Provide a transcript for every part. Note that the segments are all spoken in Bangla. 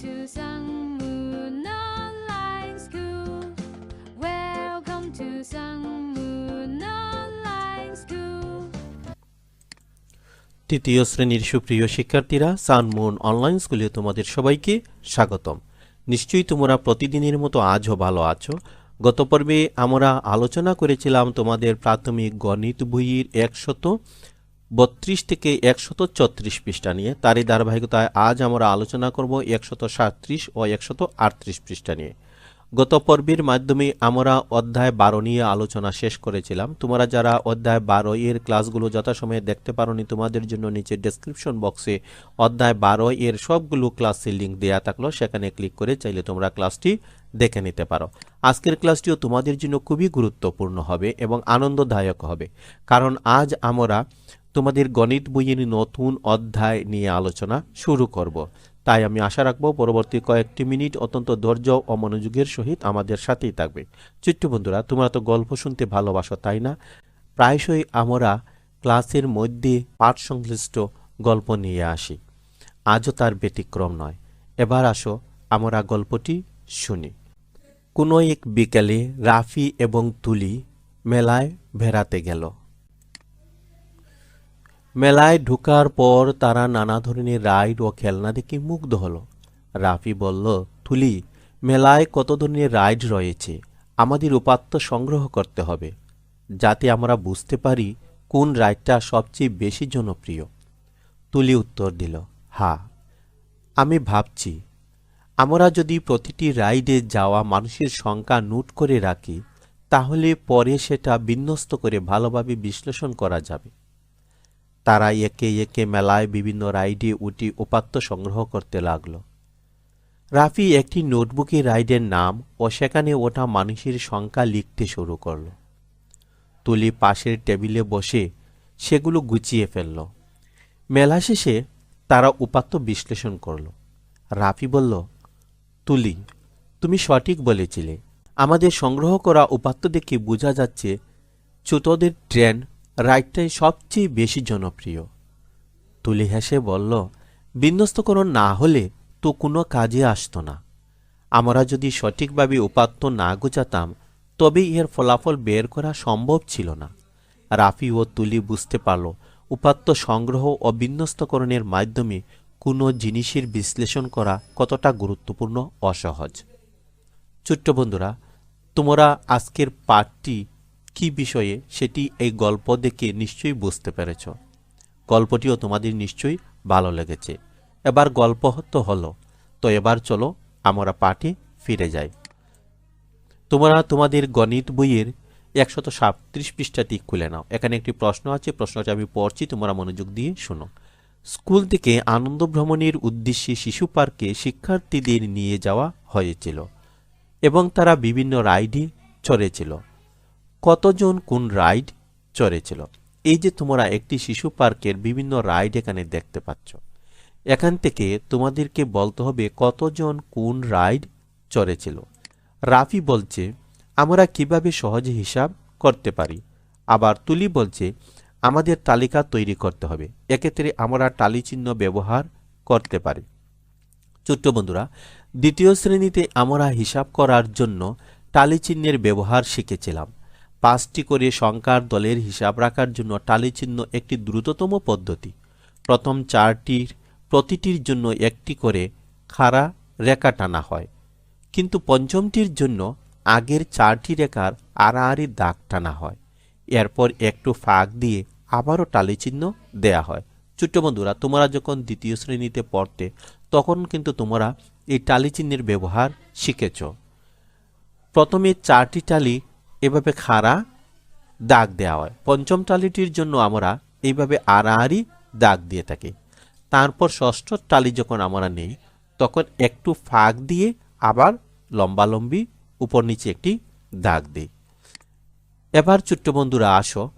to Sangmoon Online School. Welcome to Sangmoon Online School. তৃতীয় শ্রেণির সুপ্রিয় শিক্ষার্থীরা সানমুন অনলাইন স্কুলে তোমাদের সবাইকে স্বাগতম নিশ্চয়ই তোমরা প্রতিদিনের মতো আজও ভালো আছো গত পর্বে আমরা আলোচনা করেছিলাম তোমাদের প্রাথমিক গণিত বইয়ের একশত বত্রিশ থেকে একশত চত্রিশ পৃষ্ঠা নিয়ে, তারই ধারাবাহিকতায় আজ আমরা আলোচনা করব একশত সাঁত্রিশ ও একশত আটত্রিশ পৃষ্ঠা নিয়ে। গত পর্বের মাধ্যমে আমরা অধ্যায় বারো নিয়ে আলোচনা শেষ করেছিলাম। তোমরা যারা অধ্যায় বারো এর ক্লাসগুলো যথাসময়ে দেখতে পারোনি, তোমাদের জন্য নিচে ডেসক্রিপশন বক্সে অধ্যায় বারো এর সবগুলো ক্লাসের লিঙ্ক দেওয়া থাকল। সেখানে ক্লিক করে চাইলে তোমরা ক্লাসটি দেখে নিতে পারো। আজকের ক্লাসটিও তোমাদের জন্য খুবই গুরুত্বপূর্ণ হবে এবং আনন্দদায়ক হবে। কারণ আজ আমরা তোমাদের গণিত বইয়ের নতুন অধ্যায় নিয়ে আলোচনা শুরু করব। তাই আমি আশা রাখব পরবর্তী কয়েকটি মিনিট অত্যন্ত ধৈর্য ও মনোযোগের সহিত আমাদের সাথেই থাকবে। ছোট্ট বন্ধুরা, তোমরা তো গল্প শুনতে ভালোবাসো, তাই না? প্রায়শই আমরা ক্লাসের মধ্যে পাঠ সংশ্লিষ্ট গল্প নিয়ে আসি। আজও তার ব্যতিক্রম নয়। এবার আসো, আমরা গল্পটি শুনি। কোনো এক বিকেলে রাফি এবং তুলি মেলায় বেড়াতে গেল। মেলায় ঢুকার পর তারা নানা ধরনের রাইড ও খেলনা দেখে মুগ্ধ হলো। রাফি বলল তুলি মেলায় কত ধরনের রাইড রয়েছে? আমাদের উপাত্ত সংগ্রহ করতে হবে, যাতে আমরা বুঝতে পারি কোন রাইডটা সবচেয়ে বেশি জনপ্রিয়। তুলি উত্তর দিল হা আমি ভাবছি, আমরা যদি প্রতিটি রাইডে যাওয়া মানুষের সংখ্যা নোট করে রাখি, তাহলে পরে সেটা বিন্যস্ত করে ভালোভাবে বিশ্লেষণ করা যাবে। তারা একে একে মেলায় বিভিন্ন রাইডে উটি উপাত্ত সংগ্রহ করতে লাগল। রাফি একটি নোটবুকে রাইডের নাম ও সেখানে ওঠা মানুষের সংখ্যা লিখতে শুরু করল। তুলি পাশের টেবিলে বসে সেগুলো গুছিয়ে ফেলল। মেলা শেষে তারা উপাত্ত বিশ্লেষণ করল। রাফি বলল, তুলি, তুমি সঠিক বলেছিলে। আমাদের সংগ্রহ করা উপাত্ত দেখে বোঝা যাচ্ছে, ছোটদের ট্রেন রাইডটাই সবচেয়ে বেশি জনপ্রিয়। তুলি হেসে বলল বিন্যস্তকরণ না হলে তো কোনো কাজে আসতো না। আমরা যদি সঠিকভাবে উপাত্ত না গোছাতাম, তবেই এর ফলাফল বের করা সম্ভব ছিল না। রাফি ও তুলি বুঝতে পারল, উপাত্ত সংগ্রহ ও বিন্যস্তকরণের মাধ্যমে কোনো জিনিসের বিশ্লেষণ করা কতটা গুরুত্বপূর্ণ অসহজ। ছোট্ট বন্ধুরা, তোমরা আজকের পাঠটি কি বিষয়ে সেটি এই গল্প দেখে নিশ্চয়ই বুঝতে পেরেছ। গল্পটিও তোমাদের নিশ্চয়ই ভালো লেগেছে। এবার গল্প তো হলো। তো এবার চলো আমরা পাঠে ফিরে যাই। তোমরা তোমাদের গণিত বইয়ের একশত সাতত্রিশ পৃষ্ঠাটি খুলে নাও। এখানে একটি প্রশ্ন আছে। প্রশ্নটা আমি পড়ছি, তোমরা মনোযোগ দিয়ে শোনো। স্কুল থেকে আনন্দ ভ্রমণের উদ্দেশ্যে শিশু পার্কে শিক্ষার্থীদের নিয়ে যাওয়া হয়েছিল এবং তারা বিভিন্ন রাইডে চড়েছিল। কতজন কোন রাইড চড়েছিল? এই যে তোমরা একটি শিশু পার্কের বিভিন্ন রাইড এখানে দেখতে পাচ্ছ। এখান থেকে তোমাদেরকে বলতে হবে কতজন কোন রাইড চড়েছিল। রাফি বলছে, আমরা কীভাবে সহজে হিসাব করতে পারি? আবার তুলি বলছে, আমাদের তালিকা তৈরি করতে হবে। এক্ষেত্রে আমরা টালি চিহ্ন ব্যবহার করতে পারি। ছোট্ট বন্ধুরা, দ্বিতীয় শ্রেণীতে আমরা হিসাব করার জন্য টালি চিহ্নের ব্যবহার শিখেছিলাম। পাঁচটি করে সংখ্যার দলের হিসাব রাখার জন্য টালি চিহ্ন একটি দ্রুততম পদ্ধতি। প্রথম চারটির প্রতিটির জন্য একটি করে খাড়া রেখা টানা হয়। কিন্তু পঞ্চমটির জন্য আগের চারটি রেখার আড়াআড়ি দাগ টানা হয়। এরপর একটু ফাঁক দিয়ে আবারও টালি চিহ্ন দেয়া হয়। ছোট্ট বন্ধুরা, তোমরা যখন দ্বিতীয় শ্রেণীতে পড়তে, তখন কিন্তু তোমরা এই টালি চিহ্নের ব্যবহার শিখেছ। প্রথমে চারটি টালি এভাবে খাড়া দাগ দেওয়া হয়। পঞ্চম টালিটির জন্য আমরা এইভাবে আড়াআড়ি দাগ দিয়ে থাকি। তারপর ষষ্ঠ টালি যখন আমরা নেই, তখন একটু ফাঁক দিয়ে আবার লম্বালম্বি উপর নিচে একটি দাগ দিই। এবার ছোট্ট বন্ধুরা আসো,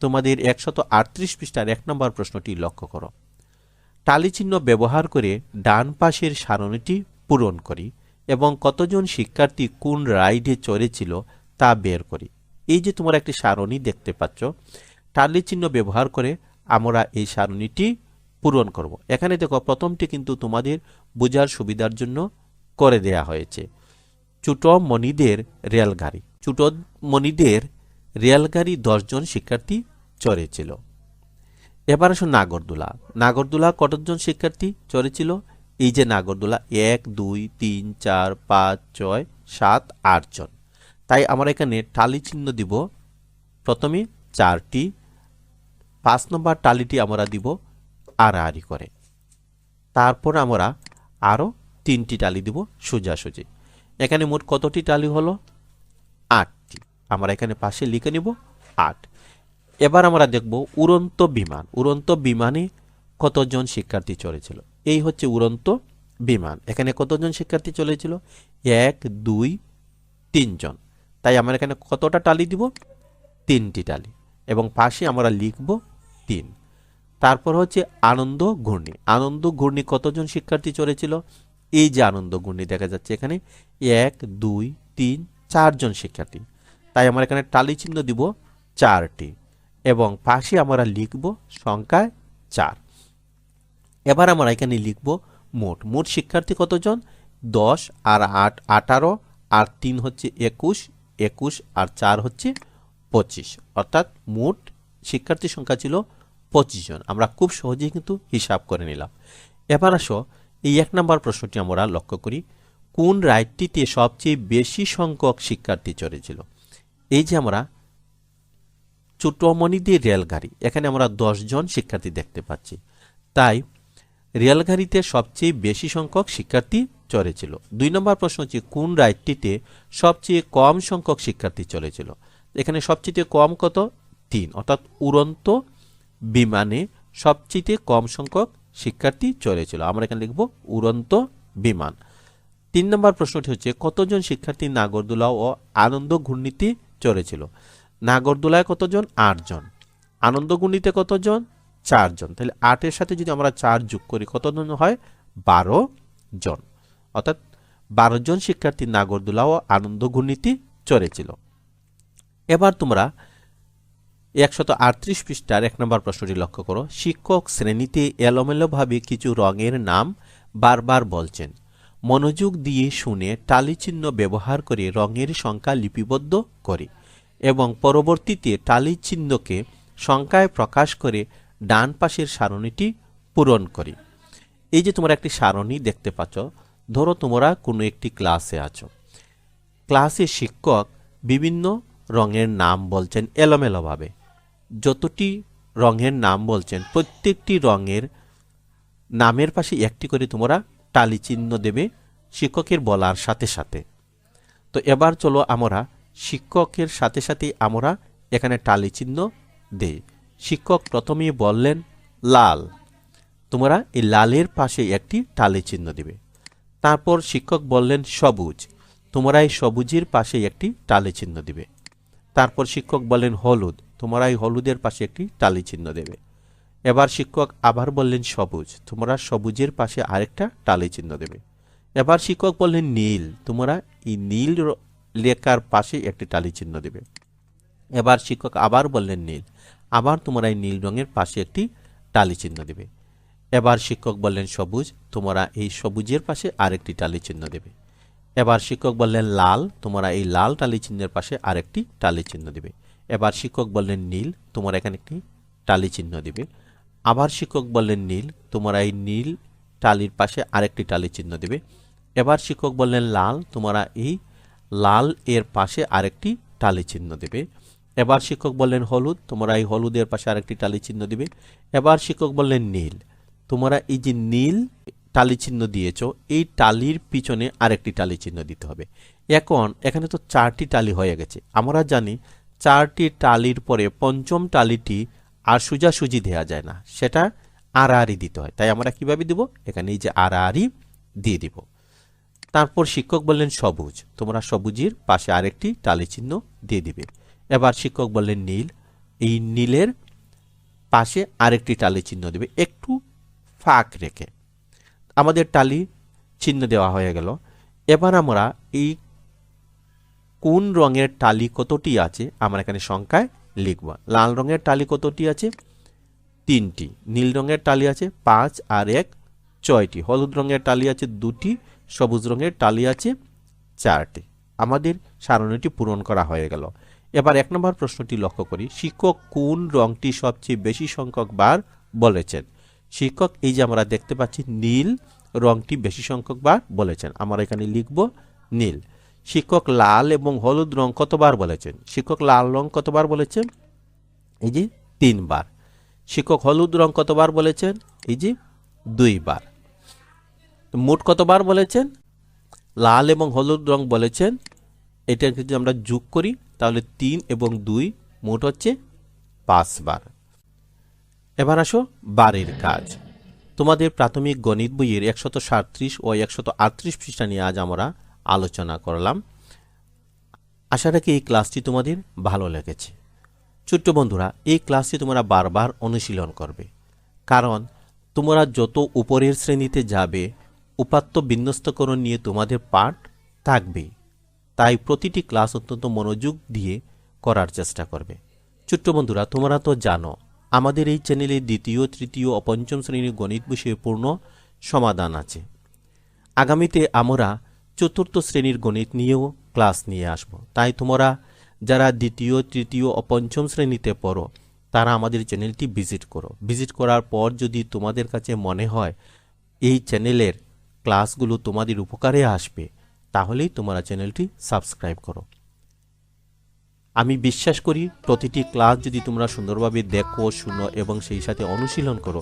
তোমাদের একশত আটত্রিশ পৃষ্ঠার এক নম্বর প্রশ্নটি লক্ষ্য করো। টালি চিহ্ন ব্যবহার করে ডান পাশের সারণীটি পূরণ করি এবং কতজন শিক্ষার্থী কোন রাইডে চড়েছিল তা বের করি। এই যে তোমরা একটি সারণী দেখতে পাচ্ছ টালি চিহ্ন ব্যবহার করে আমরা এই সারণীটি পূরণ করব। এখানে দেখো, প্রথমটি কিন্তু তোমাদের বোঝার সুবিধার জন্য করে দেয়া হয়েছে। ছোট মণিদের রেলগাড়ি। ছোট মণিদের রেলগাড়ি দশজন শিক্ষার্থী চড়েছিল। এবার আসো নাগরদোলা। নাগরদোলা কতজন শিক্ষার্থী চড়েছিল? এই যে নাগরদোলা, এক, দুই, তিন, চার, পাঁচ, ছয়, সাত, আট জন। তাই আমরা এখানে টালি চিহ্ন দিব। প্রথমে চারটি, পাঁচ নম্বর টালিটি আমরা দিব আর আড়াআড়ি করে। তারপর আমরা আরও তিনটি টালি দিব সোজাসুজি। এখানে মোট কতটি টালি হলো? আটটি। আমরা এখানে পাশে লিখে নিব আট। এবার আমরা দেখব উড়ন্ত বিমান। উড়ন্ত বিমানে কতজন শিক্ষার্থী চলেছিল? এই হচ্ছে উড়ন্ত বিমান। এখানে কতজন শিক্ষার্থী চলেছিল? এক, দুই, তিনজন। তাই আমরা এখানে কতটা টালি দিব? তিনটি টালি। এবং পাশে আমরা লিখব তিন। তারপর হচ্ছে আনন্দ ঘূর্ণি। আনন্দ ঘূর্ণি কতজন শিক্ষার্থী চলেছিল এই যে আনন্দ ঘূর্ণি দেখা যাচ্ছে এখানে, এক, দুই, তিন, চারজন শিক্ষার্থী। তাই আমরা এখানে টালি চিহ্ন দিব চারটি। এবং পাশে আমরা লিখব সংখ্যায় চার। এবার আমরা এখানে লিখব মোট। মোট শিক্ষার্থী কতজন? দশ, আর আট, আঠারো, আর তিন হচ্ছে একুশ একুশ আর চার হচ্ছে পঁচিশ। অর্থাৎ মোট শিক্ষার্থী সংখ্যা ছিল পঁচিশ জন। আমরা খুব সহজেই কিন্তু হিসাব করে নিলাম। এবার আসো, এই এক নম্বর প্রশ্নটি আমরা লক্ষ্য করি। কোন রাইডটিতে সবচেয়ে বেশি সংখ্যক শিক্ষার্থী চড়েছিল এই যে আমরা চুটমণিদের রেলগাড়ি, এখানে আমরা জন শিক্ষার্থী দেখতে পাচ্ছি। তাই রেলগাড়িতে সবচেয়ে বেশি সংখ্যক শিক্ষার্থী চড়েছিল। দুই নম্বর প্রশ্ন হচ্ছে, কোন রাইডটিতে সবচেয়ে কম সংখ্যক শিক্ষার্থী চলেছিল? এখানে সবচেয়ে কম কত? তিন। অর্থাৎ উড়ন্ত বিমানে সবচেয়ে কম সংখ্যক শিক্ষার্থী চলেছিল। আমরা এখানে লিখব উড়ন্ত বিমান। তিন নম্বর প্রশ্নটি হচ্ছে, কতজন শিক্ষার্থী নাগরদোলা ও আনন্দ ঘূর্ণিতে চড়েছিল? নাগরদোলায় কতজন? আটজন। আনন্দ ঘূর্ণিতে কতজন? চারজন তাহলে আটের সাথে যদি আমরা চার যোগ করি কতজন হয়? বারো জন। অর্থাৎ বারো জন শিক্ষার্থী নাগরদোলা ও আনন্দ ঘূর্ণিতে চড়েছিল। এবার তোমরা একশত আটত্রিশ পৃষ্ঠার এক নম্বর প্রশ্নটি লক্ষ্য করো। শিক্ষক শ্রেণীতে এলোমেলোভাবে কিছু রঙের নাম বারবার বলছেন। মনোযোগ দিয়ে শুনে টালি চিহ্ন ব্যবহার করে রঙের সংখ্যা লিপিবদ্ধ করে এবং পরবর্তীতে টালি চিহ্নকে সংখ্যায় প্রকাশ করে ডান পাশের সারণীটি পূরণ করি। এই যে তোমরা একটি সারণী দেখতে পাচ্ছ, ধরো তোমরা কোনো একটি ক্লাসে আছো। ক্লাসে শিক্ষক বিভিন্ন রঙের নাম বলছেন এলোমেলোভাবে। যতটি রঙের নাম বলছেন, প্রত্যেকটি রঙের নামের পাশে একটি করে তোমরা টালি চিহ্ন দেবে শিক্ষকের বলার সাথে সাথে। তো এবার চলো আমরা শিক্ষকের সাথে সাথে আমরা এখানে টালি চিহ্ন দেই। শিক্ষক প্রথমেই বললেন, লাল। তোমরা এই লালের পাশে একটি টালি চিহ্ন দিবে। তারপর শিক্ষক বললেন, সবুজ। তোমরা এই সবুজের পাশে একটি টালি চিহ্ন দিবে। তারপর শিক্ষক বললেন, হলুদ। তোমরা এই হলুদের পাশে একটি টালি চিহ্ন দেবে। এবার শিক্ষক আবার বললেন, সবুজ। তোমরা সবুজের পাশে আরেকটা টালি চিহ্ন দেবে। এবার শিক্ষক বললেন, নীল। তোমরা এই নীল লেখার পাশে একটি টালি চিহ্ন দেবে। এবার শিক্ষক আবার বললেন, নীল। আবার তোমরা এই নীল রঙের পাশে একটি টালি চিহ্ন দেবে। এবার শিক্ষক বললেন, সবুজ, তোমরা এই সবুজের পাশে আরেকটি টালি চিহ্ন দেবে। এবার শিক্ষক বললেন, লাল, তোমরা এই লাল টালি চিহ্নের পাশে আরেকটি টালি চিহ্ন দেবে। এবার শিক্ষক বললেন, নীল, তোমরা এখানে একটি টালি চিহ্ন দেবে। আবার শিক্ষক বললেন, নীল, তোমরা এই নীল টালির পাশে আরেকটি টালি চিহ্ন দেবে। এবার শিক্ষক বললেন, লাল, তোমরা এই লাল এর পাশে আরেকটি টালি চিহ্ন দেবে। এবার শিক্ষক বললেন, হলুদ। তোমরা এই হলুদের পাশে আরেকটি টালি চিহ্ন দিবে। এবার শিক্ষক বললেন, নীল। তোমরা এই যে নীল টালি চিহ্ন দিয়েছ, এই টালির পিছনে আরেকটি টালি চিহ্ন দিতে হবে। এখন এখানে তো চারটি টালি হয়ে গেছে। আমরা জানি চারটি টালির পরে পঞ্চম টালিটি আর সোজাসুজি দেওয়া যায় না। সেটা আড়াআড়ি দিতে হয়। তাই আমরা কীভাবে দিব? এখানে এই যে আড়াআড়ি দিয়ে দিব। তারপর শিক্ষক বললেন, সবুজ। তোমরা সবুজের পাশে আরেকটি টালি চিহ্ন দিয়ে দিবে। এবার শিক্ষক বললেন, নীল, এই নীলের পাশে আরেকটি টালি চিহ্ন দেবে, একটু ফাঁক রেখে। আমাদের টালি চিহ্ন দেওয়া হয়ে গেল। এবার আমরা এই কোন রঙের টালি কতটি আছে, আমরা এখানে সংখ্যায় লিখব। লাল রঙের টালি কতটি আছে? তিনটি। নীল রঙের টালি আছে, পাঁচ আর এক, ছয়টি। হলুদ রঙের টালি আছে, দুটি। সবুজ রঙের টালি আছে, চারটি। আমাদের সারণীটি পূরণ করা হয়ে গেল। এবার এক নম্বর প্রশ্নটি লক্ষ্য করি। শিক্ষক কোন রংটি সবচেয়ে বেশি সংখ্যক বার বলেছেন? শিক্ষক, এই যে আমরা দেখতে পাচ্ছি নীল রংটি বেশি সংখ্যক বার বলেছেন। আমরা এখানে লিখব নীল। শিক্ষক লাল এবং হলুদ রং কতবার বলেছেন? শিক্ষক লাল রং কতবার বলেছেন? এই যে তিনবার। শিক্ষক হলুদ রং কতবার বলেছেন? এই যে দুইবার। মোট কতবার বলেছেন? লাল এবং হলুদ রং বলেছেন। এটাকে যদি আমরা যোগ করি তাহলে তিন এবং দুই মোট হচ্ছে পাঁচবার। এবার আসো বারের কাজ। তোমাদের প্রাথমিক গণিত বইয়ের একশত সাঁত্রিশ ও একশত আটত্রিশ পৃষ্ঠা নিয়ে আজ আমরা আলোচনা করলাম। আশা রাখি এই ক্লাসটি তোমাদের ভালো লেগেছে। ছোট্ট বন্ধুরা, এই ক্লাসটি তোমরা বারবার অনুশীলন করবে। কারণ তোমরা যত উপরের শ্রেণীতে যাবে, উপাত্ত বিন্যস্তকরণ নিয়ে তোমাদের পাঠ থাকবে তাই প্রতিটি ক্লাস অত্যন্ত মনোযোগ দিয়ে করার চেষ্টা করবে। ছোট্ট বন্ধুরা, তোমরা তো জানো, আমাদের এই চ্যানেলে দ্বিতীয়, তৃতীয় ও পঞ্চম শ্রেণির গণিত বিষয়ে পূর্ণ সমাধান আছে। আগামীতে আমরা চতুর্থ শ্রেণির গণিত নিয়েও ক্লাস নিয়ে আসব। তাই তোমরা যারা দ্বিতীয়, তৃতীয় ও পঞ্চম শ্রেণীতে পড়ো, তারা আমাদের চ্যানেলটি ভিজিট করো। ভিজিট করার পর যদি তোমাদের কাছে মনে হয়, এই চ্যানেলের ক্লাসগুলো তোমাদের উপকারে আসবে তাহলেই তোমরা চ্যানেলটি সাবস্ক্রাইব করো। আমি বিশ্বাস করি প্রতিটি ক্লাস যদি তোমরা সুন্দরভাবে দেখো, শুনো এবং সেই সাথে অনুশীলন করো,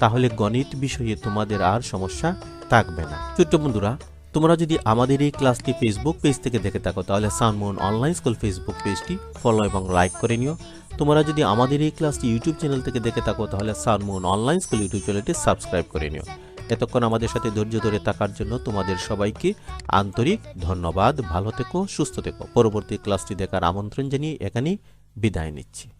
তাহলে গণিত বিষয়ে তোমাদের আর সমস্যা থাকবে না। ছোট্ট বন্ধুরা, তোমরা যদি আমাদের এই ক্লাসটি ফেসবুক পেজ থেকে দেখে থাকো, তাহলে সানমোহন অনলাইন স্কুল ফেসবুক পেজটি ফলো এবং লাইক করে নিও। তোমরা যদি আমাদের এই ক্লাসটি ইউটিউব চ্যানেল থেকে দেখে থাকো, তাহলে সানমোহন অনলাইন স্কুল ইউটিউব চ্যানেলটি সাবস্ক্রাইব করে নিও। এতক্ষণ আমাদের সাথে ধৈর্য ধরে থাকার জন্য তোমাদের সবাইকে আন্তরিক ধন্যবাদ। ভালো থেকো, সুস্থ থেকো। পরবর্তী ক্লাসটি দেখার আমন্ত্রণ জানিয়ে এখানেই বিদায় নিচ্ছি।